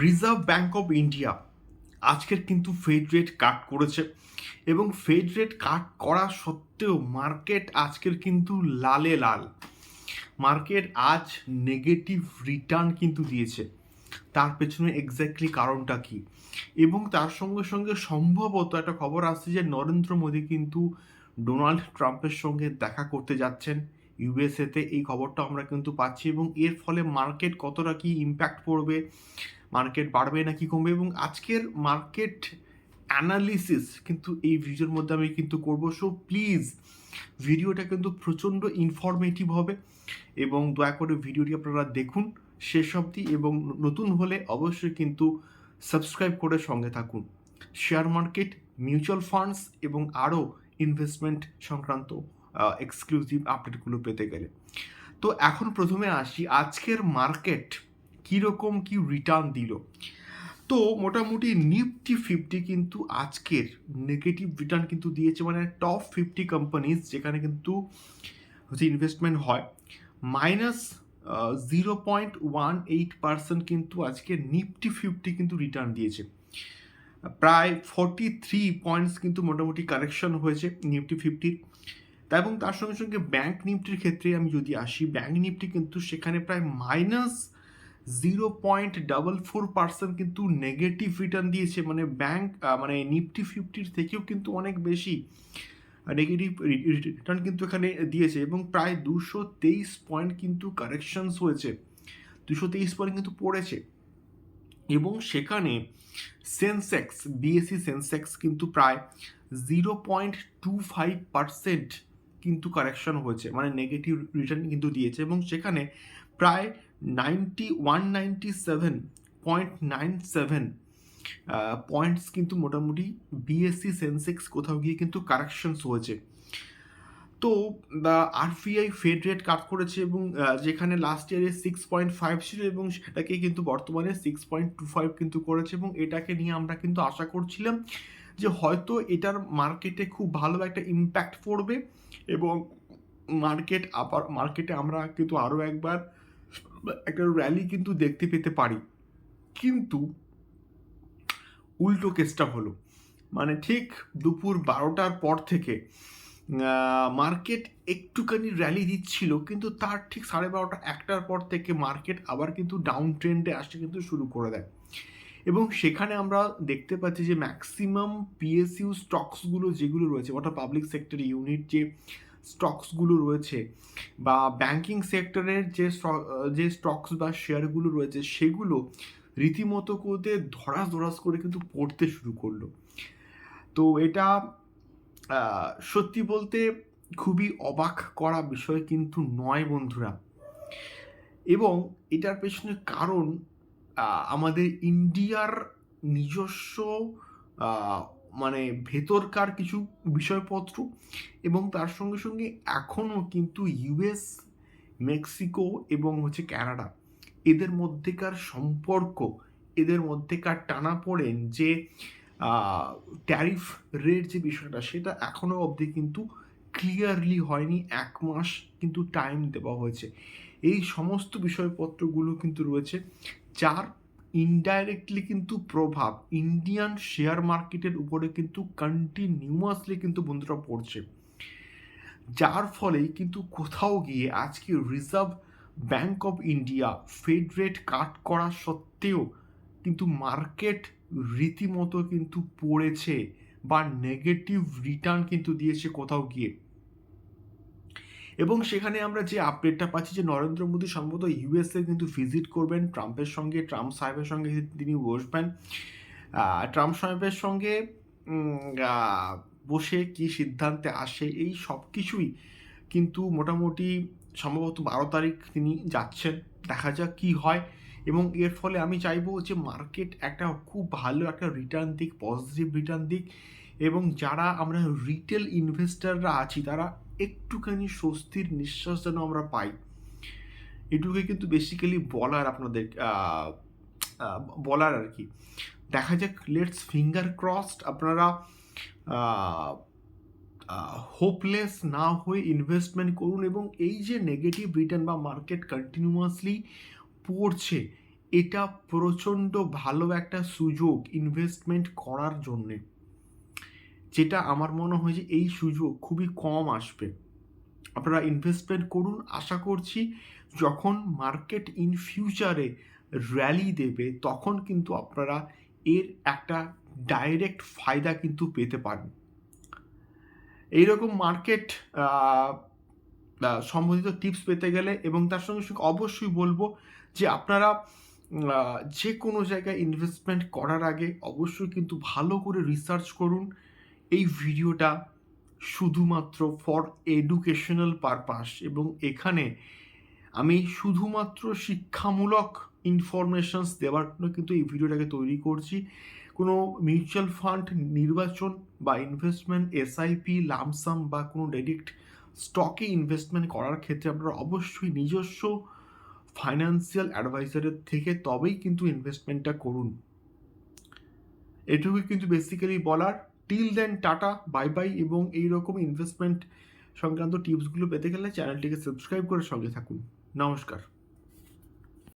Reserve bank of India আজকের কিন্তু fade rate কাট করেছে এবং ফেড রেট কাট করা সত্ত্বেও মার্কেট আজকের কিন্তু লালে লাল। মার্কেট আজ নেগেটিভ রিটার্ন কিন্তু দিয়েছে। তার পেছনে এক্স্যাক্টলি কারণটা কি? এবং তার সঙ্গে সঙ্গে সম্ভবত একটা খবর আসছে যে নরেন্দ্র মোদী কিন্তু ডোনাল্ড ট্রাম্পের সঙ্গে দেখা করতে যাচ্ছেন। ইউএসএতে এই খবরটা আমরা কিন্তু পাচ্ছি এবং এর ফলে মার্কেট কতটা কি ইম্প্যাক্ট পড়বে মার্কেট বাড়বে নাকি কমবে? এবং আজকের মার্কেট অ্যানালিসিস কিন্তু এই ভিডিওর মধ্যে আমি কিন্তু করব। সো প্লিজ ভিডিওটা কিন্তু প্রচণ্ড ইনফরমেটিভ হবে এবং দয়া করে ভিডিওটি আপনারা দেখুন শেষ অবধি এবং নতুন হলে অবশ্যই কিন্তু সাবস্ক্রাইব করে সঙ্গে থাকুন। শেয়ার মার্কেট মিউচুয়াল ফান্ডস এবং আরও ইনভেস্টমেন্ট সংক্রান্ত এক্সক্লুসিভ আপডেটগুলো পেতে গেলে। তো এখন প্রথমে আসি আজকের মার্কেট কীরকম কি রিটার্ন দিল? তো মোটামুটি নিফটি ফিফটি কিন্তু আজকের নেগেটিভ রিটার্ন কিন্তু দিয়েছে মানে টপ ফিফটি কোম্পানিজ যেখানে কিন্তু হচ্ছে ইনভেস্টমেন্ট হয়। Minus zero point one eight percent কিন্তু আজকে নিফটি ফিফটি কিন্তু রিটার্ন দিয়েছে। প্রায় ফর্টি থ্রি পয়েন্টস কিন্তু মোটামুটি কারেকশন হয়েছে নিফটি ফিফটির তা এবং তার সঙ্গে সঙ্গে ব্যাঙ্ক নিফটির ক্ষেত্রে আমি যদি আসি ব্যাঙ্ক নিফটি কিন্তু সেখানে প্রায় minus zero point double four percent কিন্তু নেগেটিভ রিটার্ন দিয়েছে মানে ব্যাংক মানে নিফটি ফিফটির থেকেও কিন্তু অনেক বেশি নেগেটিভ রিটার্ন কিন্তু এখানে দিয়েছে এবং প্রায় দুশো তেইশ পয়েন্ট কিন্তু কারেকশনস হয়েছে, দুশো তেইশ পয়েন্ট কিন্তু পড়েছে এবং সেখানে সেন্সেক্স বিএসসি সেন্সেক্স কিন্তু প্রায় zero point two five percent কিন্তু কারেকশন হয়েছে মানে নেগেটিভ রিটার্ন কিন্তু দিয়েছে এবং সেখানে প্রায় ninety one ninety seven point nine seven points কিন্তু মোটামুটি বিএসসি সেন্সেক্স কোথাও গিয়ে কিন্তু কারেকশনস হয়েছে। তো আরপিআই ফেড রেট কাট করেছে এবং যেখানে লাস্ট ইয়ারে সিক্স পয়েন্ট ফাইভ ছিল এবং সেটাকে কিন্তু বর্তমানে সিক্স পয়েন্ট টু ফাইভ কিন্তু করেছে এবং এটাকে নিয়ে আমরা কিন্তু আশা করছিলাম যে হয়তো এটার মার্কেটে খুব ভালো একটা ইম্প্যাক্ট পড়বে এবং মার্কেট আবার মার্কেটে আমরা কিন্তু আরও একবার একটা র্যালি কিন্তু দেখতে পেতে পারি। কিন্তু উল্টো কেসটা হলো মানে ঠিক দুপুর বারোটার পর থেকে মার্কেট একটুখানি র্যালি দিচ্ছিল, কিন্তু তার ঠিক সাড়ে বারোটা, একটার পর থেকে মার্কেট আবার কিন্তু ডাউন ট্রেন্ডে আসতে কিন্তু শুরু করে দেয়। এবং সেখানে আমরা দেখতে পাচ্ছি যে ম্যাক্সিমাম পিএসইউ স্টকসগুলো যেগুলো রয়েছে, অর্থাৎ পাবলিক সেক্টর ইউনিট যে স্টকসগুলো রয়েছে বা ব্যাংকিং সেক্টরের যে যে স্টকস বা শেয়ারগুলো রয়েছে সেগুলো রীতিমতো করে ধরাস ধরাস করে কিন্তু পড়তে শুরু করল। তো এটা সত্যি বলতে খুবই অবাক করা বিষয় কিন্তু নয় বন্ধুরা। এবং এটার পেছনে কারণ আমাদের ইন্ডিয়ার নিজস্ব মানে ভেতরকার কিছু বিষয়পত্র এবং তার সঙ্গে সঙ্গে এখনও কিন্তু ইউএস, মেক্সিকো এবং হচ্ছে ক্যানাডা এদের মধ্যেকার সম্পর্ক, এদের মধ্যেকার টানা পড়েন যে ট্যারিফ রেট যে বিষয়টা সেটা এখনও অবধি কিন্তু ক্লিয়ারলি হয়নি, এক মাস কিন্তু টাইম দেওয়া হয়েছে। এই সমস্ত বিষয়পত্রগুলো কিন্তু রয়েছে যার ইনডাইরেক্টলি কিন্তু প্রভাব ইন্ডিয়ান শেয়ার মার্কেটের উপরে কিন্তু কন্টিনিউয়াসলি কিন্তু বন্ধুরা পড়ছে। যার ফলে কিন্তু কোথাও গিয়ে আজকে Reserve Bank of India Fed rate cut করা সত্ত্বেও কিন্তু মার্কেট রীতিমতো কিন্তু পড়েছে বা নেগেটিভ রিটার্ন কিন্তু দিয়েছে কোথাও গিয়ে। এবং সেখানে আমরা যে আপডেটটা পাচ্ছি যে নরেন্দ্র মোদী সম্ভবত ইউএসএ কিন্তু ভিজিট করবেন, ট্রাম্পের সঙ্গে, ট্রাম্প সাহেবের সঙ্গে তিনি বসবেন। ট্রাম্প সাহেবের সঙ্গে বসে কি সিদ্ধান্তে আসে, এই সব কিছুই কিন্তু মোটামুটি সম্ভবত বারো তারিখ তিনি যাচ্ছেন। দেখা যাক কি হয়। এবং এর ফলে আমি চাইব যে মার্কেট একটা খুব ভালো একটা রিটার্ন দিক পজিটিভ রিটার্ন দিক। এবং যারা আমরা রিটেল ইনভেস্টাররা আছি, তারা একটুখানি স্বস্তির নিঃশ্বাস যেন আমরা পাই। এটুকুই কিন্তু বেসিক্যালি বলার আপনাদের বলার আর কি। দেখা যাক লেটস ফিঙ্গার ক্রসড আপনারা হোপলেস না হয়ে ইনভেস্টমেন্ট করুন এবং এই যে নেগেটিভ রিটার্ন বা মার্কেট কন্টিনিউয়াসলি পড়ছে, এটা প্রচণ্ড ভালো একটা সুযোগ ইনভেস্টমেন্ট করার জন্যে। যেটা আমার মনে হয় যে এই সুযোগ খুবই কম আসবে। আপনারা ইনভেস্টমেন্ট করুন, আশা করছি যখন মার্কেট ইন ফিউচারে র্যালি দেবে, তখন কিন্তু আপনারা এর একটা ডাইরেক্ট ফায়দা কিন্তু পেতে পারেন এইরকম মার্কেট সম্বন্ধিত টিপস পেতে গেলে এবং তার সঙ্গে সঙ্গে অবশ্যই বলব যে আপনারা যে কোনো জায়গায় ইনভেস্টমেন্ট করার আগে অবশ্যই কিন্তু ভালো করে রিসার্চ করুন। এই ভিডিওটা শুধুমাত্র ফর এডুকেশনাল পারপাস এবং এখানে আমি শুধুমাত্র শিক্ষামূলক ইনফরমেশনস দেওয়ার জন্য কিন্তু এই ভিডিওটাকে তৈরি করছি। কোনো মিউচুয়াল ফান্ড নির্বাচন বা ইনভেস্টমেন্ট এসআইপি লামসাম বা কোনো ডাইরেক্ট স্টকে ইনভেস্টমেন্ট করার ক্ষেত্রে আপনারা অবশ্যই নিজস্ব ফাইন্যান্সিয়াল অ্যাডভাইজারের থেকে তবেই কিন্তু ইনভেস্টমেন্টটা করুন। এটুকুই কিন্তু বেসিক্যালি বলার। Till then tata bye bye এবং এই রকম ইনভেস্টমেন্ট সংক্রান্ত টিপসগুলো পেতে গেলে চ্যানেলটিকে সাবস্ক্রাইব করে সঙ্গে থাকুন। নমস্কার।